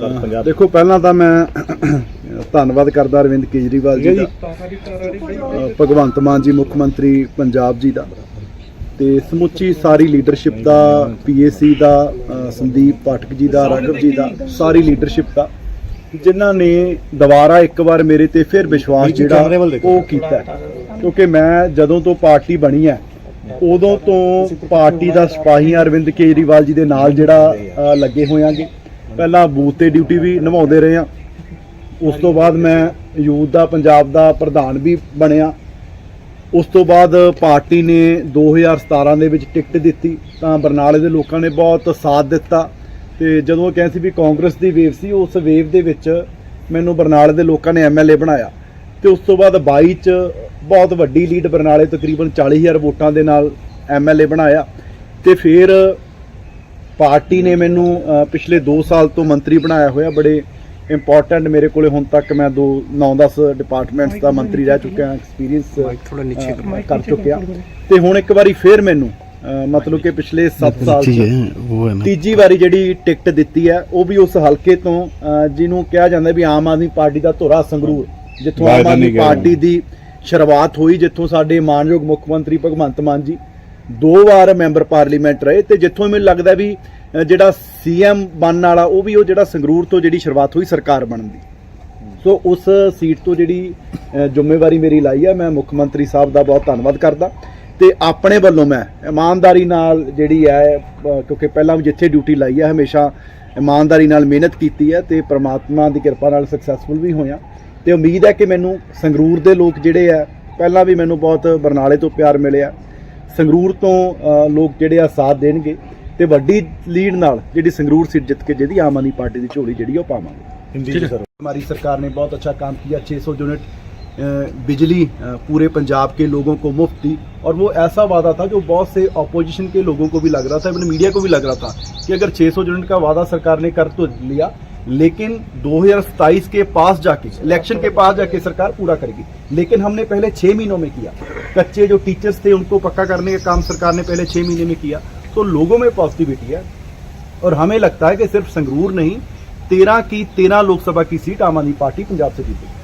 Sir Punjab ਦੇਖੋ ਪਹਿਲਾਂ ਤਾਂ ਮੈਂ ਧੰਨਵਾਦ ਕਰਦਾ ਅਰਵਿੰਦ ਕੇਜਰੀਵਾਲ ਜੀ ਦਾ ਭਗਵੰਤ ਮਾਨ ਜੀ ਮੁੱਖ ਮੰਤਰੀ ਪੰਜਾਬ ਜੀ ਦਾ ਤੇ ਸਮੁੱਚੀ ਸਾਰੀ ਲੀਡਰਸ਼ਿਪ ਦਾ ਪੀਏਸੀ ਦਾ ਸੰਦੀਪ ਪਾਠਕ ਜੀ ਦਾ ਰਾਘਵ ਜੀ ਦਾ ਸਾਰੀ ਲੀਡਰਸ਼ਿਪ ਦਾ ਜਿਨ੍ਹਾਂ ਨੇ ਦੁਬਾਰਾ ਇੱਕ ਵਾਰ ਮੇਰੇ ਤੇ ਫਿਰ ਵਿਸ਼ਵਾਸ ਜਿਹੜਾ। ਉਹ ਕੀਤਾ। ਕਿਉਂਕਿ ਮੈਂ ਜਦੋਂ ਤੋਂ ਪਾਰਟੀ ਬਣੀ ਹੈ ਉਦੋਂ ਤੋਂ ਪਾਰਟੀ ਦਾ ਸਿਪਾਹੀ ਅਰਵਿੰਦ ਕੇਜਰੀਵਾਲ ਜੀ ਦੇ ਨਾਲ ਜਿਹੜਾ ਲੱਗੇ ਹੋਇਆਂਗੇ ਪਹਿਲਾਂ ਬੂਥ ਤੇ ਡਿਊਟੀ ਵੀ ਨਿਭਾਉਂਦੇ ਰਹੇ ਆ ਉਸ ਤੋਂ ਬਾਅਦ ਮੈਂ ਯੂਥ ਦਾ, ਪੰਜਾਬ ਦਾ ਪ੍ਰਧਾਨ ਵੀ ਬਣਿਆ। ਉਸ ਤੋਂ ਬਾਅਦ ਪਾਰਟੀ ਨੇ 2017 ਦੇ ਵਿੱਚ ਟਿਕਟ ਦਿੱਤੀ, ਤਾਂ ਬਰਨਾਲੇ ਦੇ ਲੋਕਾਂ ਨੇ ਬਹੁਤ ਸਾਥ ਦਿੱਤਾ। ਤੇ ਜਦੋਂ ਕਹਿੰਦੇ ਸੀ ਵੀ ਕਾਂਗਰਸ ਦੀ ਵੇਵ ਸੀ, ਉਸ ਵੇਵ ਦੇ ਵਿੱਚ ਮੈਨੂੰ ਬਰਨਾਲੇ ਦੇ ਲੋਕਾਂ ਨੇ ਐਮਐਲਏ ਬਣਾਇਆ। ਤੇ ਉਸ ਤੋਂ ਬਾਅਦ 22 ਚ ਬਹੁਤ ਵੱਡੀ ਲੀਡ ਬਰਨਾਲੇ ਤਕਰੀਬਨ 40000 ਵੋਟਾਂ ਦੇ ਨਾਲ ਐਮਐਲਏ ਬਣਾਇਆ। ਤੇ ਫਿਰ ਪਾਰਟੀ ਨੇ ਮੈਨੂੰ ਪਿਛਲੇ 2 ਸਾਲ ਤੋਂ ਮੰਤਰੀ ਬਣਾਇਆ ਹੋਇਆ ਬੜੇ ਇੰਪੋਰਟੈਂਟ ਮੇਰੇ ਕੋਲੇ ਹੁਣ ਤੱਕ ਮੈਂ ਦੋ ਨੌ 10 ਡਿਪਾਰਟਮੈਂਟਸ ਦਾ ਮੰਤਰੀ ਰਹਿ ਚੁੱਕਿਆ ਐਕਸਪੀਰੀਅੰਸ ਕਰ ਚੁੱਕਿਆ। ਤੇ ਹੁਣ ਇੱਕ ਵਾਰੀ ਫੇਰ ਮੈਨੂੰ ਮਤਲਬ ਕਿ ਪਿਛਲੇ 7 ਸਾਲ ਤੋਂ ਤੀਜੀ ਵਾਰੀ ਜਿਹੜੀ ਟਿਕਟ ਦਿੱਤੀ ਹੈ ਉਹ ਵੀ ਉਸ ਹਲਕੇ ਤੋਂ ਜਿਹਨੂੰ ਕਿਹਾ ਜਾਂਦਾ ਵੀ ਆਮ ਆਦਮੀ ਪਾਰਟੀ ਦਾ ਧੁਰਾ ਸੰਗਰੂਰ ਜਿੱਥੋਂ ਆਮ ਆਦਮੀ ਪਾਰਟੀ ਦੀ ਸ਼ੁਰੂਆਤ ਹੋਈ ਜਿੱਥੋਂ ਸਾਡੇ ਮਾਨਯੋਗ ਮੁੱਖ ਮੰਤਰੀ ਭਗਵੰਤ ਮਾਨ ਜੀ ਦੋ ਵਾਰ ਮੈਂਬਰ ਪਾਰਲੀਮੈਂਟ ਰਹੇ ਤੇ ਜਿੱਥੋਂ ਮੈਨੂੰ ਲੱਗਦਾ ਵੀ ਅ, ਜਿਹੜਾ ਸੀਐਮ ਬਣਨ ਵਾਲਾ ਉਹ ਵੀ ਉਹ ਜਿਹੜਾ ਸੰਗਰੂਰ ਤੋਂ ਜਿਹੜੀ ਸ਼ੁਰੂਆਤ ਹੋਈ ਸਰਕਾਰ ਬਣਨ ਦੀ। ਸੋ ਉਸ ਸੀਟ ਤੋਂ ਜਿਹੜੀ ਜ਼ਿੰਮੇਵਾਰੀ ਮੇਰੀ ਲਾਈ ਹੈ ਮੈਂ ਮੁੱਖ ਮੰਤਰੀ ਸਾਹਿਬ ਦਾ ਬਹੁਤ ਧੰਨਵਾਦ ਕਰਦਾ। ਤੇ ਆਪਣੇ ਵੱਲੋਂ ਮੈਂ ਇਮਾਨਦਾਰੀ ਨਾਲ ਜਿਹੜੀ ਹੈ ਕਿਉਂਕਿ ਪਹਿਲਾਂ ਵੀ ਜਿੱਥੇ ਡਿਊਟੀ ਲਾਈ ਹੈ ਹਮੇਸ਼ਾ ਇਮਾਨਦਾਰੀ ਨਾਲ ਮਿਹਨਤ ਕੀਤੀ ਹੈ ਤੇ ਪ੍ਰਮਾਤਮਾ ਦੀ ਕਿਰਪਾ ਨਾਲ ਸਕਸੈਸਫੁਲ ਵੀ ਹੋਇਆ। ਤੇ ਉਮੀਦ ਹੈ ਕਿ ਮੈਨੂੰ ਸੰਗਰੂਰ ਦੇ ਲੋਕ ਜਿਹੜੇ ਆ ਪਹਿਲਾਂ ਵੀ ਮੈਨੂੰ ਬਹੁਤ ਬਰਨਾਲੇ ਤੋਂ ਪਿਆਰ ਮਿਲਿਆ। ਸੰਗਰੂਰ ਤੋਂ ਅ, ਲੋਕ ਜਿਹੜੇ ਆ ਸਾਥ ਦੇਣਗੇ ਤੇ ਵੱਡੀ ਲੀਡ ਨਾਲ ਜਿਹੜੀ ਸੰਗਰੂਰ ਸੀਟ ਜਿੱਤ ਕੇ ਜਿਹਦੀ ਆਮ ਆਦਮੀ ਪਾਰਟੀ ਦੀ ਝੋਲੀ ਜਿਹੜੀ ਆ ਉਹ ਪਾਵਾਂਗੇ ਹਿੰਦੀ ਚ ਸਰ हमारी सरकार ने बहुत अच्छा काम किया 600 यूनिट अ, बिजली अ, पूरे पंजाब के लोगों को मुफ्त दी और वो ऐसा वादा था जो बहुत से ऑपोजिशन के लोगों को भी लग रहा था इवन मीडिया को भी लग रहा था कि अगर 600 यूनिट का वादा सरकार ने कर तो लिया लेकिन 2027 के पास जाके इलेक्शन के पास जाके सरकार पूरा करेगी। लेकिन हमने पहले छह महीनों में किया। कच्चे जो टीचर्स थे, उनको पक्का करने का काम सरकार ने पहले छह महीने में किया। तो लोगों में पॉजिटिविटी है। और हमें लगता है कि सिर्फ़ संगरूर नहीं, तेरह की तेरह लोकसभा की सीट आम आदमी पार्टी पंजाब से जीतेगी।